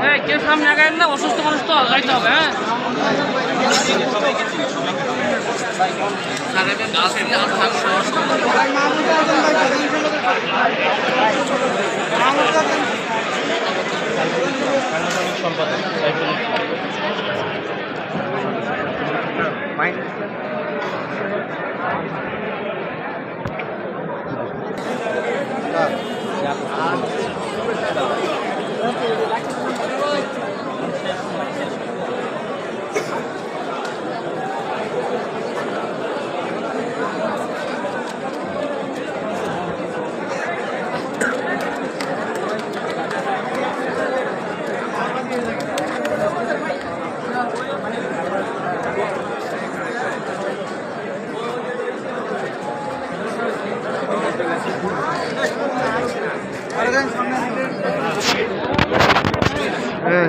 হ্যাঁ কেউ সামনে আগায় না অসুস্থ মানুষ তো গাড়িতে হবে হ্যাঁ। Gracias. হ্যাঁ